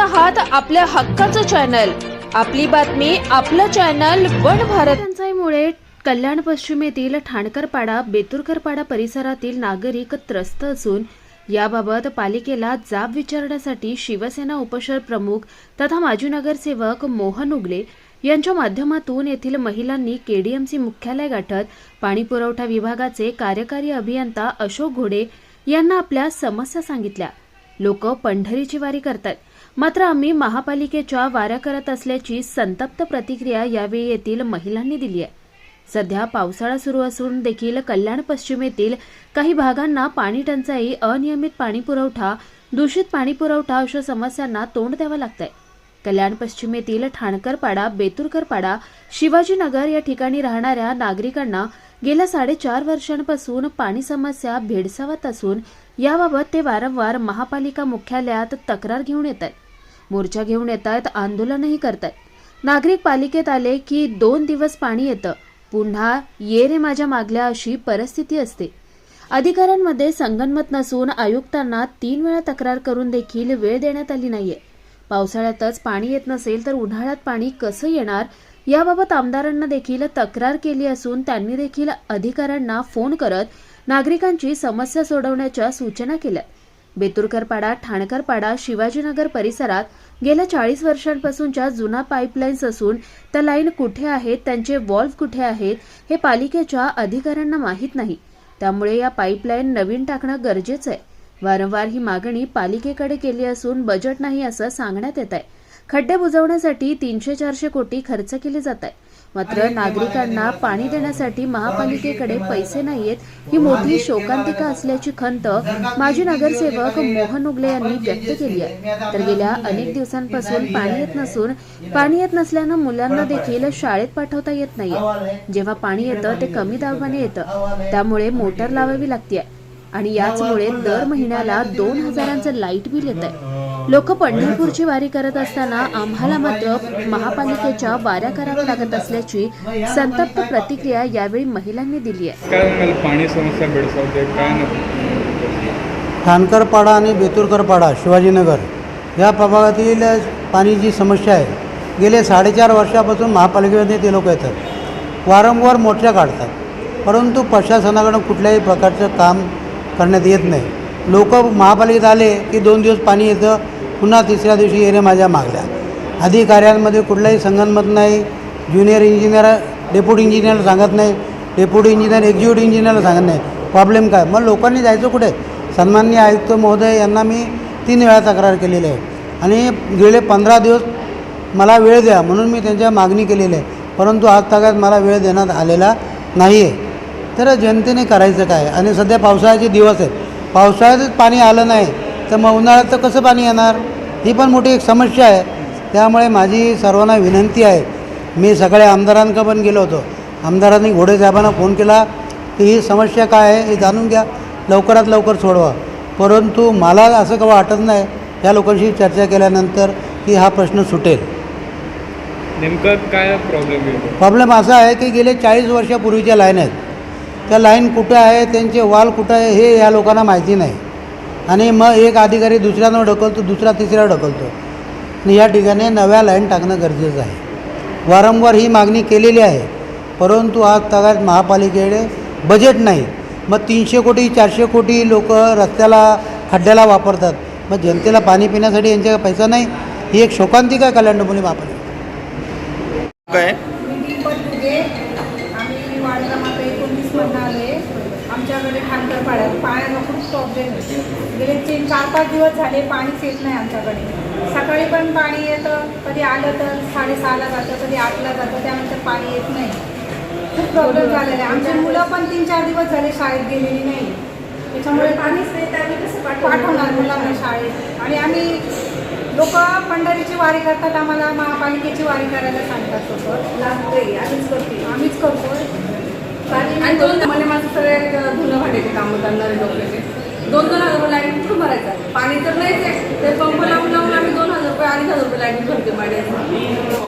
आहात आपल्या हक्काचं चॅनल. आपली बातमी आपलं चॅनल वन भारत. टंचाईमुळे कल्याण पश्चिमेतील ठाणकरपाडा बेतुरकरपाडा परिसरातील नागरिक त्रस्त असून याबाबत पालिकेला जाब विचारण्यासाठी शिवसेना उपशहर प्रमुख तथा माजी नगरसेवक मोहन उगले यांच्या माध्यमातून येथील महिलांनी केडीएमसी मुख्यालय गाठत पाणीपुरवठा विभागाचे कार्यकारी अभियंता अशोक घोडे यांना आपल्या समस्या सांगितल्या. लोक पंढरीची वारी करतात. मात्र आम्ही महापालिकेच्या वाऱ्या करत असल्याची संतप्त प्रतिक्रिया यावेळी येथील महिलांनी दिली आहे. सध्या पावसाळा सुरू असून देखील कल्याण पश्चिमेतील काही भागांना पाणी टंचाई अनियमित पाणी पुरवठा दूषित पाणी पुरवठा अशा समस्यांना तोंड द्यावं लागतंय. कल्याण पश्चिमेतील ठाणकरपाडा बेतुरकरपाडा शिवाजीनगर या ठिकाणी राहणाऱ्या नागरिकांना गेल्या साडेचार वर्षांपासून पाणी समस्या भेडसावत असून याबाबत ते वारंवार महापालिका मुख्यालयात तक्रार घेऊन येत आहेत. मोर्चा घेऊन येत आहेत आंदोलनही करत आहेत. नागरिक पालिकेत आले की दोन दिवस पाणी येतं. पुन्हा ये रे माझ्या मागल्या अशी परिस्थिती असते. अधिकाऱ्यांमध्ये संगनमत नसून आयुक्तांना तीन वेळा तक्रार करून देखील वेळ देण्यात आली नाहीये. पावसाळ्यातच पाणी येत नसेल तर उन्हाळ्यात पाणी कसं येणार याबाबत आमदारांना देखील तक्रार केली असून त्यांनी देखील अधिकाऱ्यांना फोन करत नागरिकांची समस्या सोडवण्याच्या सूचना केल्या. बेतुरकरपाडा ठाणकरपाडा शिवाजीनगर परिसरात गेल्या चाळीस वर्षांपासूनच्या जुना पाईपलाईन्स असून त्या लाईन कुठे आहेत त्यांचे वॉल्व्ह कुठे आहेत हे पालिकेच्या अधिकाऱ्यांना माहीत नाही. त्यामुळे या पाईपलाईन नवीन टाकणं गरजेचं आहे. वारंवार ही मागणी पालिकेकडे केली असून बजेट नाही असं सांगण्यात येत आहे. खड्डे बुजवण्यासाठी तीनशे चारशे कोटी खर्च केले जात आहे. मात्र नागरिकांना पाणी देण्यासाठी महापालिकेकडे पैसे नाहीयेत ही मोठी शोकांतिका असल्याची खंत माजी नगरसेवक मोहन उगले यांनी व्यक्त केली आहे. तर गेल्या अनेक दिवसांपासून पाणी येत नसून पाणी येत नसल्यानं मुलांना देखील शाळेत पाठवता येत नाहीये. जेव्हा पाणी येतं ते कमी दाबाने येतं. त्यामुळे मोटर लावावी लागते आणि याचमुळे दर महिन्याला दोन हजारांचं लाइट बिल येत आहे लोक पंढरपूरची वारी करत असताना आम्हाला मात्र महापालिकेच्या वाऱ्या कराव्या लागत असल्याची संतप्त प्रतिक्रिया यावेळी महिलांनी दिली आहे. पाणी समस्या भेडसावते ठाणकरपाडा आणि बेतुरकरपाडा शिवाजीनगर या प्रभागातील पाण्याची समस्या आहे गेले साडेचार वर्षापासून महापालिकेमध्ये ते लोक येतात. वारंवार मोर्चा काढतात. परंतु प्रशासनाकडून कुठल्याही प्रकारचं काम करण्यात येत नाही. लोक महापालिकेत आले की दोन दिवस पाणी येतं पुन्हा तिसऱ्या दिवशी येणे माझ्या मागल्या. अधिकाऱ्यांमध्ये कुठलाही संगनमत नाही ज्युनियर इंजिनियर डेप्युटी इंजिनियरला सांगत नाही डेप्युटी इंजिनियर एक्झिक्युटिव्ह इंजिनियरला सांगत नाही. प्रॉब्लेम काय? मग लोकांनी जायचं कुठे? सन्मान्य आयुक्त महोदय यांना मी तीन वेळा तक्रार केलेली आहे. आणि गेले पंधरा दिवस मला वेळ द्या म्हणून मी त्यांच्या मागणी केलेली आहे. परंतु आज तागात मला वेळ देण्यात आलेला नाही आहे तर जनतेने करायचं काय? आणि सध्या पावसाळ्याचे दिवस आहेत. पावसाळ्यातच पाणी आलं नाही तर मग उन्हाळ्यात तर कसं पाणी येणार? ही पण मोठी एक समस्या आहे. त्यामुळे माझी सर्वांना विनंती आहे. मी सगळ्या आमदारांकडे पण गेलो होतो. आमदारांनी घोडे साहेबांना फोन केला की ही समस्या काय आहे हे जाणून घ्या. लवकरात लवकर सोडवा. परंतु मला असं का वाटत नाही या लोकांशी चर्चा केल्यानंतर की हा प्रश्न सुटेल. नेमकं काय प्रॉब्लेम प्रॉब्लेम असा आहे की गेले चाळीस वर्षापूर्वीच्या लाईन आहेत. त्या लाईन कुठं आहे त्यांचे वाल कुठं आहे हे या लोकांना माहिती नाही. आणि मग एक अधिकारी दुसऱ्यानं ढकलतो दुसरा तिसऱ्या ढकलतो. आणि या ठिकाणी नव्या लाईन टाकणं गरजेचं आहे. वारंवार ही मागणी केलेली आहे. परंतु आज तगात महापालिकेकडे बजेट नाही. मग तीनशे कोटी चारशे कोटी लोक रस्त्याला खड्ड्याला वापरतात. मग जनतेला पाणी पिण्यासाठी यांच्याकडे पैसा नाही. ही एक शोकांतिका आहे कल्याण डोंबिवली महापालिका काय? आले आमच्याकडे खानकर पाड्यात पाण्याचा खूप प्रॉब्लेम आहे गेले तीन चार पाच दिवस झाले पाणीच येत नाही आमच्याकडे. सकाळी पण पाणी येतं कधी आलं तर साडेसहाला जातं कधी आठला जातं त्यानंतर पाणी येत नाही. खूप प्रॉब्लेम झालेला आहे. आमची मुलं पण तीन चार दिवस झाले शाळेत गेलेली नाही. त्याच्यामुळे पाणीच नाही तर आम्ही कसं पाठवणार? मुलांना शाळेत. आणि आम्ही लोक पंढरीची वारी करतात आम्हाला महापालिकेची वारी करायला सांगतात लोक. आम्हीच करतो आम्हीच करतोय. आणि दोन म्हणजे माझं सगळे धुणं भांड्याचे कामं करणारे लोक दोन दोन हजार रुपये लाइट कुठून भरायचं. पाणी तर नाहीच आहे ते पंप लावून लावून आम्ही दोन हजार रुपये अडीच हजार रुपये लाइट भरते माझ्या